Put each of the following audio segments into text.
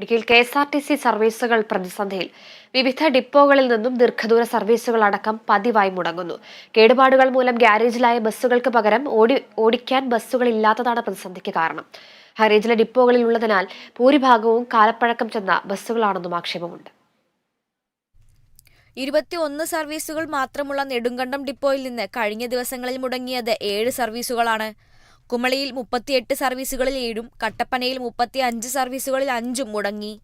ഇടുക്കിയിൽ K S R T C സർവീസുകൾ പ്രതിസന്ധിയിൽ വിവിധ ഡിപ്പോകളിൽ നിന്നും ദീർഘദൂര സർവീസുകൾ അടക്കം പതിവായി മുടങ്ങുന്നു. കേടുപാടുകൾ മൂലം ഗ്യാരേജിലായ ബസ്സുകൾക്ക് പകരം ഓടി ഓടിക്കാൻ ബസ്സുകൾ ഇല്ലാത്തതാണ് പ്രതിസന്ധിക്ക് കാരണം. ഹൈറേഞ്ചിലെ ഡിപ്പോകളിൽ ഉള്ളതിനാൽ ഭൂരിഭാഗവും കാലപ്പഴക്കം ചെന്ന ബസ്സുകളാണെന്നും ആക്ഷേപമുണ്ട്. ഇരുപത്തിയൊന്ന് സർവീസുകൾ മാത്രമുള്ള നെടുങ്കണ്ടം ഡിപ്പോയിൽ നിന്ന് കഴിഞ്ഞ ദിവസങ്ങളിൽ മുടങ്ങിയത് ഏഴ് സർവീസുകളാണ്. കുമളിയിൽ മുപ്പത്തിയെട്ട് സർവീസുകളിൽ ഏഴും കട്ടപ്പനയിൽ മുപ്പത്തി അഞ്ച് സർവീസുകളിൽ അഞ്ചും മുടങ്ങി.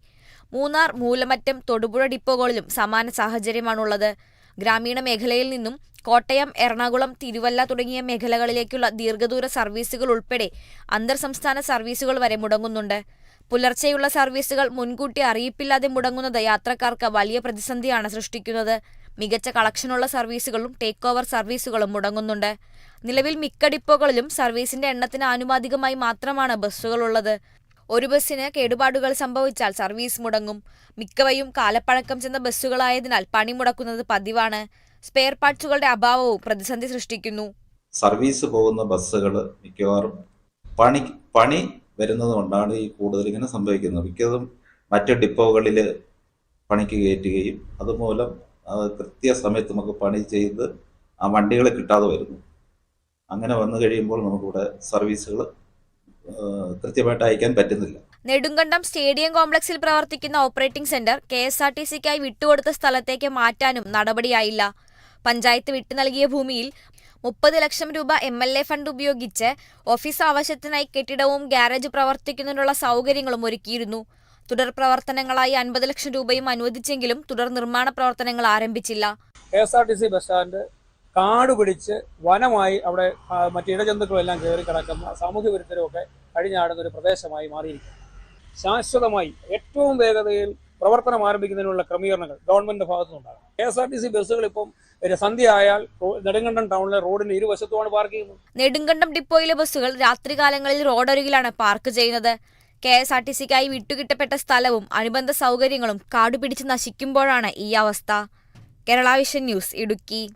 മൂന്നാർ മൂലമറ്റം തൊടുപുഴ ഡിപ്പോകളിലും സമാന സാഹചര്യമാണുള്ളത്. ഗ്രാമീണ മേഖലയിൽ നിന്നും കോട്ടയം എറണാകുളം തിരുവല്ല തുടങ്ങിയ മേഖലകളിലേക്കുള്ള ദീർഘദൂര സർവീസുകൾ ഉൾപ്പെടെ അന്തർ സംസ്ഥാന സർവീസുകൾ വരെ മുടങ്ങുന്നുണ്ട്. പുലർച്ചെയുള്ള സർവീസുകൾ മുൻകൂട്ടി അറിയിപ്പില്ലാതെ മുടങ്ങുന്നത് യാത്രക്കാർക്ക് വലിയ പ്രതിസന്ധിയാണ് സൃഷ്ടിക്കുന്നത്. മികച്ച കളക്ഷനുള്ള സർവീസുകളും ടേക്ക് ഓവർ സർവീസുകളും മുടങ്ങുന്നുണ്ട്. നിലവിൽ മിക്ക ഡിപ്പോകളിലും സർവീസിന്റെ എണ്ണത്തിന് ആനുപാതികമായി മാത്രമാണ് ബസ്സുകളുള്ളത്. ഒരു ബസ്സിന് കേടുപാടുകൾ സംഭവിച്ചാൽ സർവീസ് മുടങ്ങും. മിക്കവയും കാലപ്പഴക്കം ചെന്ന ബസ്സുകളായതിനാൽ പണി മുടക്കുന്നത് പതിവാണ്. സ്പെയർ പാർട്സുകളുടെ അഭാവവും പ്രതിസന്ധി സൃഷ്ടിക്കുന്നു. സർവീസ് പോകുന്ന ബസ്സുകൾ മിക്കവാറും പണി പണി വരുന്നത് കൊണ്ടാണ് ഈ കൂടുതൽ ഇങ്ങനെ സംഭവിക്കുന്നത്. മിക്കതും മറ്റ് ഡിപ്പോകളിൽ പണിക്ക് കയറ്റുകയും അതുമൂലം അത് കൃത്യസമയത്ത് നമുക്ക് പണി ചെയ്ത് ആ വണ്ടികളെ കിട്ടാതെ വരുന്നു. അങ്ങനെ വന്നു കഴിയുമ്പോൾ നമുക്കിവിടെ സർവീസുകൾ കൃത്യമായിട്ട് അയക്കാൻ പറ്റുന്നില്ല. നെടുങ്കണ്ടം സ്റ്റേഡിയം കോംപ്ലക്സിൽ പ്രവർത്തിക്കുന്ന operating centre K S R T സിക്കായി വിട്ടുകൊടുത്ത സ്ഥലത്തേക്ക് മാറ്റാനും നടപടിയായില്ല. പഞ്ചായത്ത് വിട്ടു നൽകിയ ഭൂമിയിൽ മുപ്പത് ലക്ഷം രൂപ എം എൽ എ ഫണ്ട് ഉപയോഗിച്ച് ഓഫീസ് ആവശ്യത്തിനായി കെട്ടിടവും ഗ്യാരേജ് പ്രവർത്തിക്കുന്നതിനുള്ള സൗകര്യങ്ങളും ഒരുക്കിയിരുന്നു. തുടർ പ്രവർത്തനങ്ങളായി അൻപത് ലക്ഷം രൂപയും അനുവദിച്ചെങ്കിലും തുടർ നിർമ്മാണ പ്രവർത്തനങ്ങൾ ആരംഭിച്ചില്ല. K S R T C bus stand കാട് പിടിച്ച് വനമായി അവിടെ മറ്റു ഇഴജന്തുക്കളും എല്ലാം കയറി കിടക്കുന്ന സാമൂഹ്യ വിരുദ്ധരൊക്കെ കഴിഞ്ഞാടുന്ന ഒരു പ്രദേശമായി മാറിയിരിക്കുന്നു. ശാശ്വതമായി ഏറ്റവും വേഗതയിൽ പ്രവർത്തനം ആരംഭിക്കുന്നതിനുള്ള ക്രമീകരണങ്ങൾ ഗവൺമെന്റിന്റെ ഭാഗത്തുനിന്നുണ്ടാകും K S R T C ബസ്സുകൾ ഇപ്പം ഒരു സന്ധ്യ ആയാൽ റോ- നെടുങ്കണ്ടം ടൗണിലെ റോഡിന്റെ ഇരുവശത്തുമാണ് പാർക്ക് ചെയ്യുന്നത്. നെടുങ്കണ്ടം ഡിപ്പോയിലെ ബസ്സുകൾ രാത്രികാലങ്ങളിൽ റോഡരികിലാണ് പാർക്ക് ചെയ്യുന്നത്. കെ എസ് ആർ ടി സിക്കായി വിട്ടുകിട്ടപ്പെട്ട സ്ഥലവും അനുബന്ധ സൗകര്യങ്ങളും കാടുപിടിച്ച് നശിക്കുമ്പോഴാണ് ഈ അവസ്ഥ. Kerala vision news Idukki.